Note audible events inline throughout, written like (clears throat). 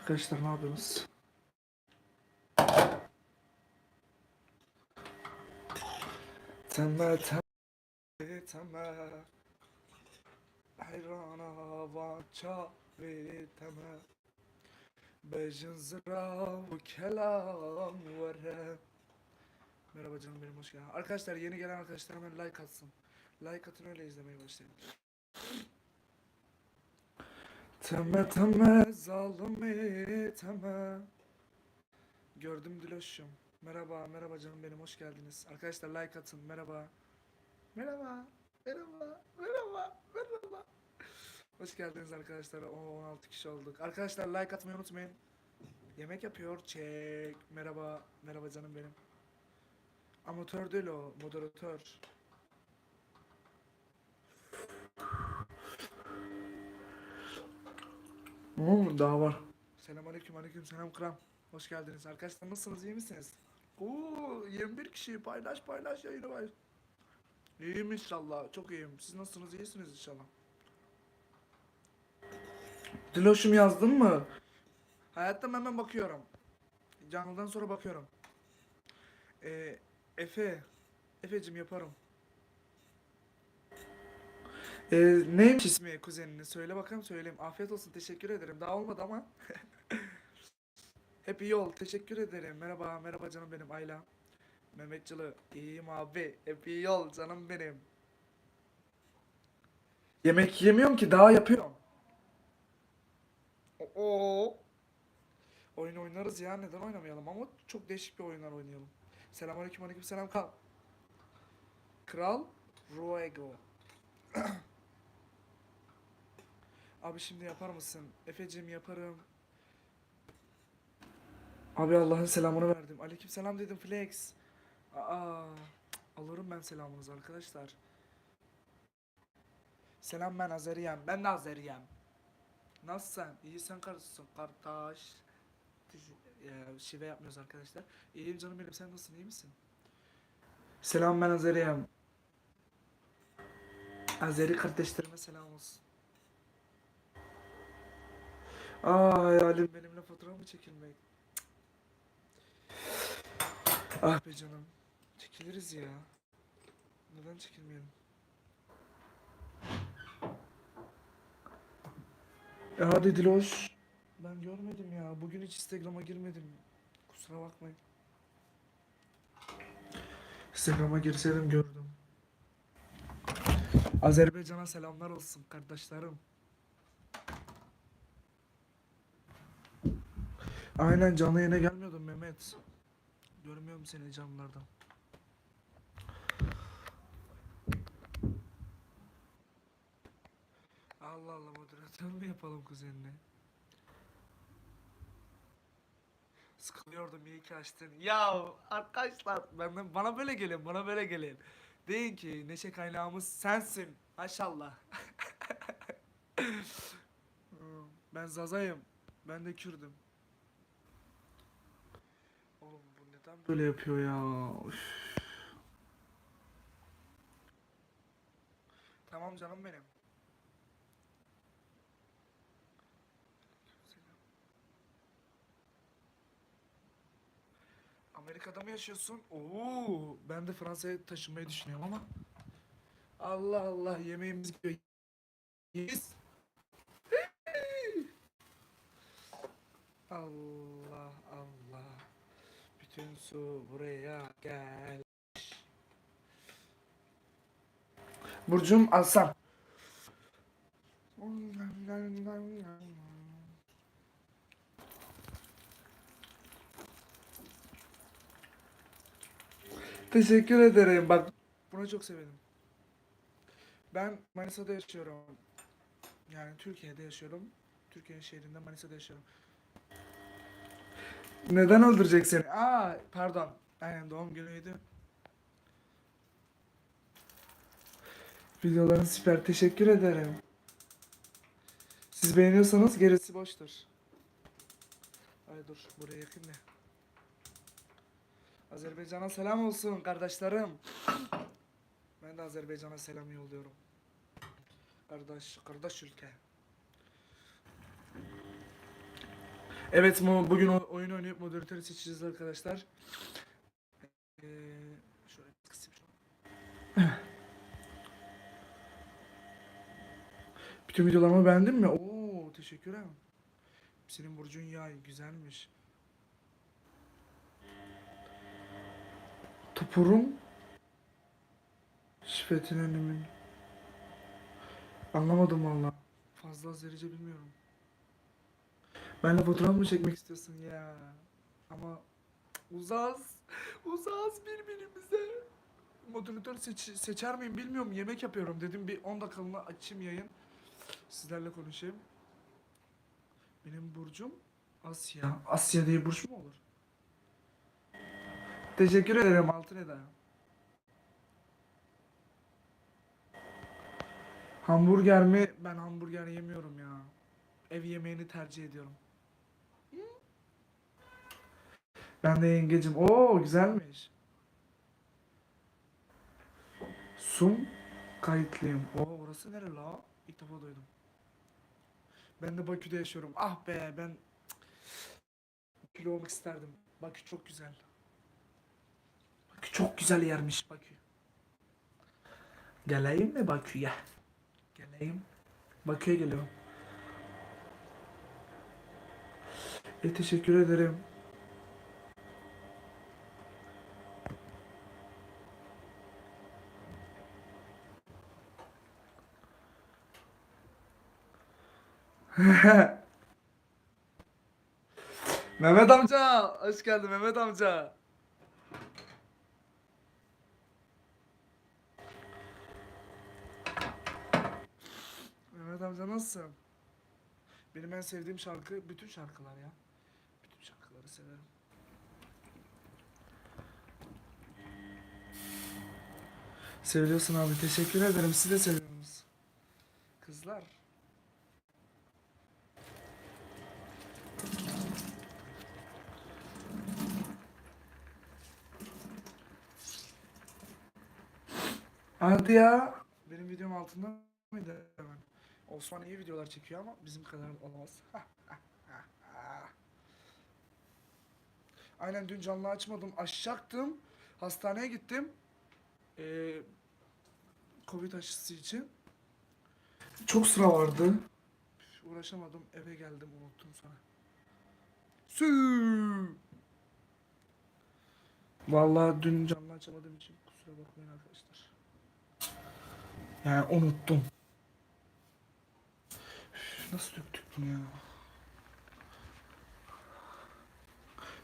Arkadaşlar ne yapıyorsunuz? Teme teme teme Hayrana vaça ve teme Bejin zıra bu kelam vere Merhaba canım benim hoş geldin. Arkadaşlar yeni gelen arkadaşlar hemen like atsın. Like atın öyle izlemeye başlayın. Teme teme zalimi teme Gördüm Diloş'um. Merhaba, merhaba canım benim, hoş geldiniz. Arkadaşlar like atın, merhaba. Merhaba, merhaba, merhaba, merhaba. Hoş geldiniz arkadaşlar, o 16 kişi olduk. Arkadaşlar like atmayı unutmayın. Yemek yapıyor, çek. Merhaba, merhaba canım benim. Amatör değil o, moderatör. Hmm, daha var. Selamünaleyküm, aleyküm selam kram. Hoş geldiniz arkadaşlar. Nasılsınız, iyi misiniz? Oo, 21 kişi paylaş paylaş yayını var. İyiyim inşallah. Çok iyiyim. Siz nasılsınız? İyisiniz inşallah. Diloş'um yazdın mı? Hayatta hemen bakıyorum. Canlıdan sonra bakıyorum. Ee, Efe. Efe'cim yaparım. Ee, neymiş ismi kuzenini? Söyle bakalım söyleyeyim. Afiyet olsun. Teşekkür ederim. Daha olmadı ama. (laughs) Hep iyi ol. Teşekkür ederim. Merhaba. Merhaba canım benim Ayla. Mehmet Cılı. İyiyim abi. Hep iyi ol canım benim. Yemek yemiyorum ki daha yapıyorum. Oo. Oyun oynarız ya. Neden oynamayalım ama çok değişik bir oyunlar oynayalım. Selamünaleyküm aleyküm selam kal. Kral Ruego. (clears throat) Abi şimdi yapar mısın? Efeciğim yaparım. Abi Allah'ın selamını verdim. Aleyküm selam dedim Flex. Aa, alırım ben selamınızı arkadaşlar. Selam ben Azeriyem. Ben de Azeriyem. Nasılsın? İyi sen karısın kardeş. Teş- e, şive yapmıyoruz arkadaşlar. İyiyim canım benim. Sen nasılsın? iyi misin? Selam ben Azeriyem. Azeri kardeşlerime selam olsun. Aa hayalim benimle fotoğraf mı çekilmek? Ah be canım. Çekiliriz ya. Neden çekilmeyelim? Hadi Diloş. Ben görmedim ya. Bugün hiç Instagram'a girmedim. Kusura bakmayın. Instagram'a girseydim gördüm. Azerbaycan'a selamlar olsun kardeşlerim. Aynen canlı yayına gelmiyordum Mehmet. Görmüyorum seni canlılardan. Allah Allah moderatör mü yapalım kuzenine? Sıkılıyordum iyi ki açtın. Ya arkadaşlar benden bana böyle gelin bana böyle gelin. Deyin ki neşe kaynağımız sensin. Maşallah. (laughs) Ben Zaza'yım. Ben de Kürdüm. Oğlum bu neden böyle yapıyor ya? Üf. Tamam canım benim. Amerika'da mı yaşıyorsun? Oo, ben de Fransa'ya taşınmayı düşünüyorum ama. Allah Allah yemeğimiz gidiyor. Yes. Allah Allah. Bütün su buraya gel. Burcum Aslan. Teşekkür ederim. Bak buna çok sevindim. Ben Manisa'da yaşıyorum. Yani Türkiye'de yaşıyorum. Türkiye şehrinde Manisa'da yaşıyorum. Neden öldürecek seni? Aa pardon. Aynen doğum günüydü. Videoların süper. Teşekkür ederim. Siz beğeniyorsanız gerisi boştur. Ay dur buraya yakın ne? Azerbaycan'a selam olsun kardeşlerim. Ben de Azerbaycan'a selam yolluyorum. Kardeş, kardeş ülke. Evet bugün oyun oynayıp moderatörü seçeceğiz arkadaşlar. Ee, şöyle kısayım. Bütün videolarımı beğendin mi? Oo teşekkür ederim. Senin burcun yay güzelmiş. Topurum Şifetin önümün. Anlamadım valla. Fazla Azerice bilmiyorum. Benle fotoğraf mı çekmek istiyorsun ya? Ama uzağız. Uzağız birbirimize. Moderatör seç, seçer miyim bilmiyorum. Yemek yapıyorum dedim. Bir 10 dakikalığına açayım yayın. Sizlerle konuşayım. Benim burcum Asya. Asya diye burç mu olur? Teşekkür ederim Altın Eda. Hamburger mi? Ben hamburger yemiyorum ya. Ev yemeğini tercih ediyorum. Ben de yengecim. Oo güzelmiş. Sum kayıtlıyım. Oo orası nere la? İlk defa duydum. Ben de Bakü'de yaşıyorum. Ah be ben Bakü'lü olmak isterdim. Bakü çok güzel. Çok güzel yermiş Bakü. Geleyim mi Bakü'ye? Geleyim. Bakü'ye geliyorum. E teşekkür ederim. (laughs) Mehmet amca, hoş geldin Mehmet amca. Mehmet amca nasılsın? Benim en sevdiğim şarkı bütün şarkılar ya. Bütün şarkıları severim. Seviyorsun abi. Teşekkür ederim. Siz de seviyorsunuz. Kızlar. Hadi ya. Benim videom altında mıydı? Osman iyi videolar çekiyor ama bizim kadar olamaz. Aynen dün canlı açmadım. Açacaktım. Hastaneye gittim. Ee, Covid aşısı için. Çok sıra vardı. Uğraşamadım. Eve geldim. Unuttum sonra. Sü. Vallahi dün canlı açamadığım için kusura bakmayın arkadaşlar. Yani unuttum. Nasıl döktük bunu ya?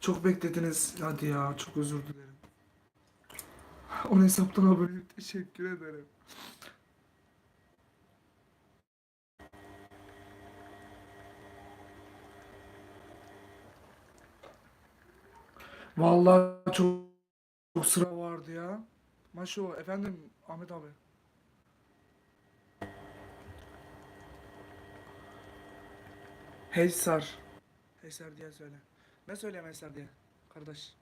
Çok beklediniz. Hadi ya çok özür dilerim. On hesaptan abone teşekkür ederim. Vallahi çok, çok sıra vardı ya. Maşo efendim Ahmet abi. Heysar. Heysar diye söyle. Ne söyleyeyim Heysar diye? Kardeş.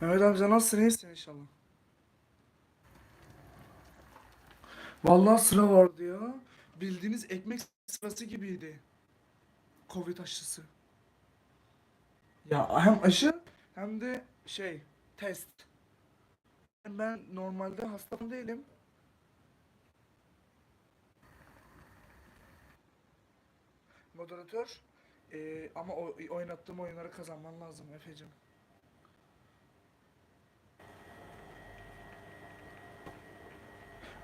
Mehmet amca nasılsın? İyisin inşallah. Vallahi sıra vardı ya. Bildiğiniz ekmek sırası gibiydi. Covid aşısı. Ya hem aşı hem de şey test. Ben normalde hasta değilim. Moderatör eee, ama o, oynattığım oyunları kazanman lazım Efe'cim.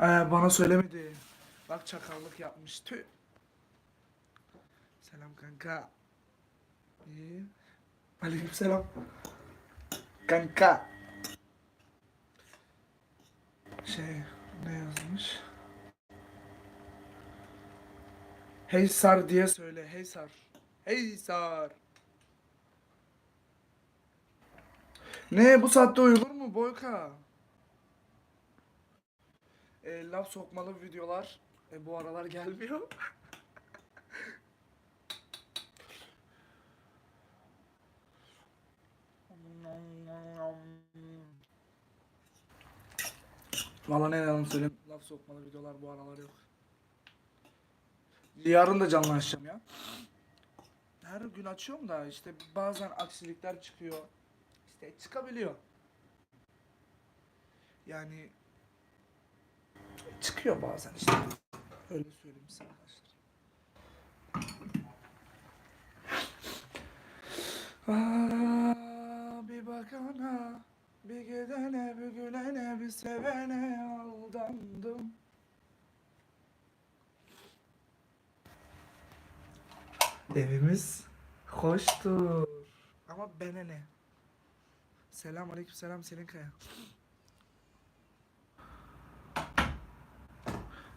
Ee, bana söylemedi. Bak çakallık yapmış. Tüh. Selam kanka. İyi. Aleykümselam. Kanka. Şey ne yazmış? Hey Sar diye söyle. Hey Sar. Hey Sar. Ne bu saatte uyulur mu Boyka? E, laf sokmalı videolar e, bu aralar gelmiyor. Valla ne yalan söyleyeyim. Laf sokmalı videolar bu aralar yok. Yarın da canlı açacağım ya. Her gün açıyorum da işte bazen aksilikler çıkıyor. İşte çıkabiliyor. Yani çıkıyor bazen işte. Öyle söyleyeyim size arkadaşlar. Aa, bir bakana, bir gidene, bir gülene, bir sevene aldandım. Evimiz hoştur. Ama bana ne? Selam aleyküm selam senin kaya.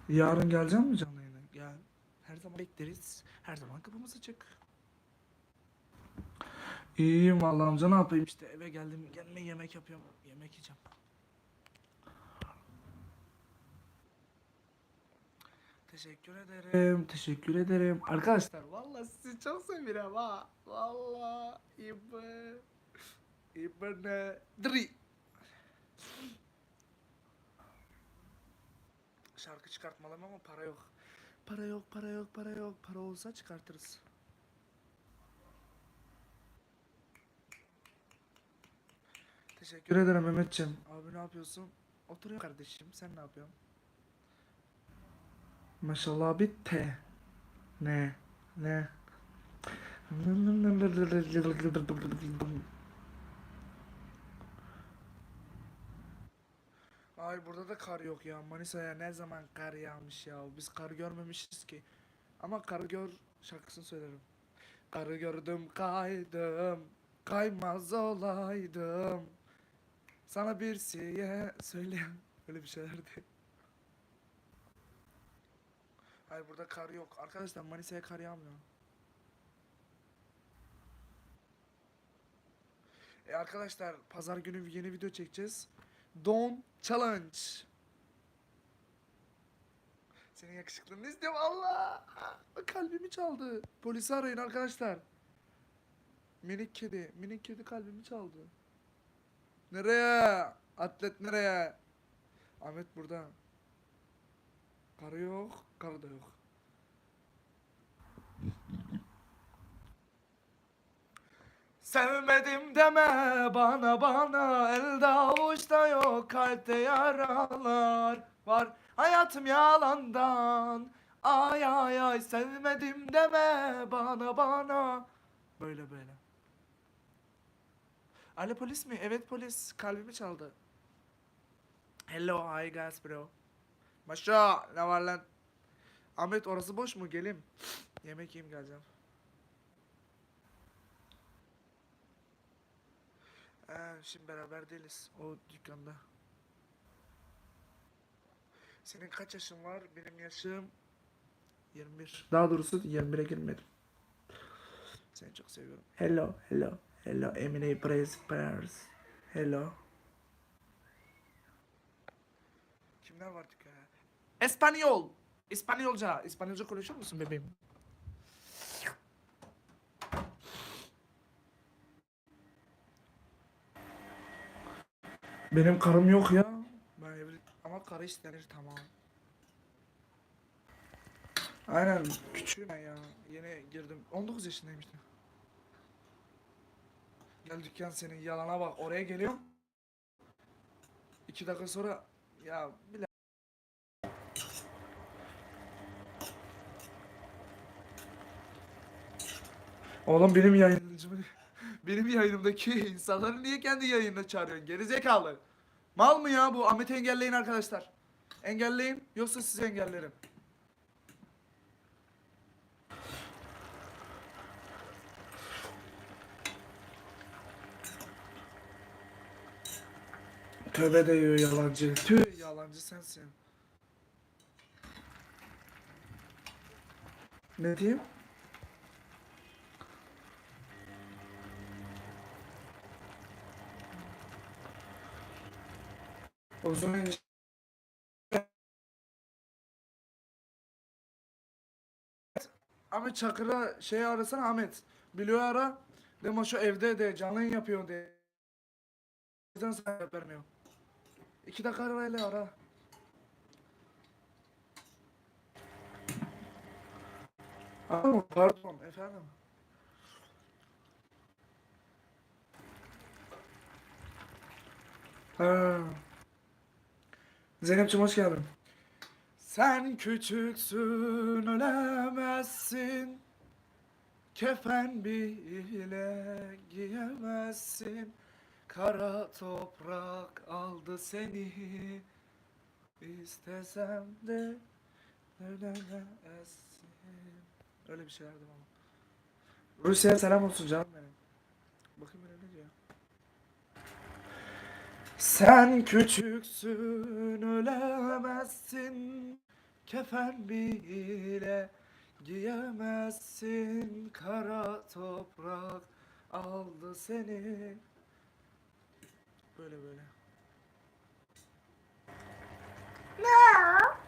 Yarın geleceğim mi canlı yayına? Gel. Her zaman bekleriz. Her zaman kapımız açık. İyiyim vallahi amca ne yapayım işte eve geldim gelme yemek yapıyorum. Yemek yiyeceğim. Teşekkür ederim. Teşekkür ederim. Arkadaşlar vallahi sizi çok seviyorum ha. Vallahi İbne. İbne. Dri. Şarkı çıkartmalım ama para yok. Para yok, para yok, para yok. Para olsa çıkartırız. Teşekkür ederim Mehmetciğim. Abi ne yapıyorsun? Oturuyor kardeşim. Sen ne yapıyorsun? Maşallah abi T. Ne? Ne? Ay burada da kar yok ya. Manisa'ya ne zaman kar yağmış ya. Biz kar görmemişiz ki. Ama kar gör şarkısını söylerim. Karı gördüm kaydım. Kaymaz olaydım. Sana bir şeye söyleyen öyle bir şeylerdi. Hayır burada kar yok. Arkadaşlar Manisa'ya kar yağmıyor. E arkadaşlar pazar günü yeni video çekeceğiz. Don Challenge. Senin yakışıklılığını istiyorum Allah. Kalbimi çaldı. Polisi arayın arkadaşlar. Minik kedi. Minik kedi kalbimi çaldı. Nereye? Atlet nereye? Ahmet burada. Karı yok. Karı da yok. Sevmedim deme bana bana elde avuçta yok kalpte yaralar var hayatım yalandan ay ay ay sevmedim deme bana bana böyle böyle Alo polis mi? Evet polis kalbimi çaldı Hello hi guys bro Maşa ne var lan Ahmet orası boş mu geleyim Yemek yiyeyim geleceğim Ee, şimdi beraber değiliz o dükkanda. Senin kaç yaşın var? Benim yaşım 21. Daha doğrusu 21'e girmedim. Seni çok seviyorum. Hello, hello, hello. Emine Praise Prayers. Hello. Kimler var dükkanda? Espanyol. İspanyolca. İspanyolca konuşur musun bebeğim? Benim karım yok ya. Ben evli... Ama karı istenir tamam. Aynen küçüğüm ben ya. Yeni girdim. 19 yaşındayım işte. Gel dükkan senin yalana bak. Oraya geliyorum. İki dakika sonra ya bile Oğlum benim yayıncımı benim yayınımdaki insanları niye kendi yayınına çağırıyorsun? Gerizekalı. Mal mı ya bu? Ahmet'i engelleyin arkadaşlar. Engelleyin yoksa sizi engellerim. Tövbe de yiyor yalancı. Tüh yalancı sensin. Ne diyeyim? O zaman Ahmet Çakır'a şey arasana Ahmet. Biliyor ara. Dema şu evde de canlı yapıyor de. yüzden sana cevap vermiyorum. İki dakika arayla ara. Aa, pardon efendim. Ha. Zeynep'ciğim hoş geldin. Sen küçüksün ölemezsin. Kefen bile giyemezsin. Kara toprak aldı seni. İstesem de ölemezsin. Öyle bir şeylerdi ama. Rusya'ya selam olsun canım benim. Bakayım ne diyor. Sen küçüksün ölemezsin Kefen bile giyemezsin Kara toprak aldı seni Böyle böyle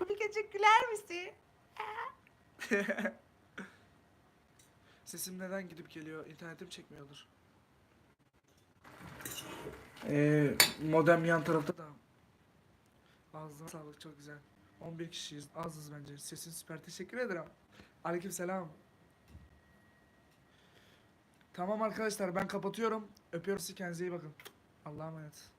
Birkaçık güler misin? (laughs) Sesim neden gidip geliyor? İnternetim çekmiyordur. Ee, modem yan tarafta da. Ağzına sağlık çok güzel. 11 kişiyiz. Azız bence. Sesin süper. Teşekkür ederim. Aleyküm selam. Tamam arkadaşlar ben kapatıyorum. Öpüyorum sizi kendinize iyi bakın. Allah'a emanet.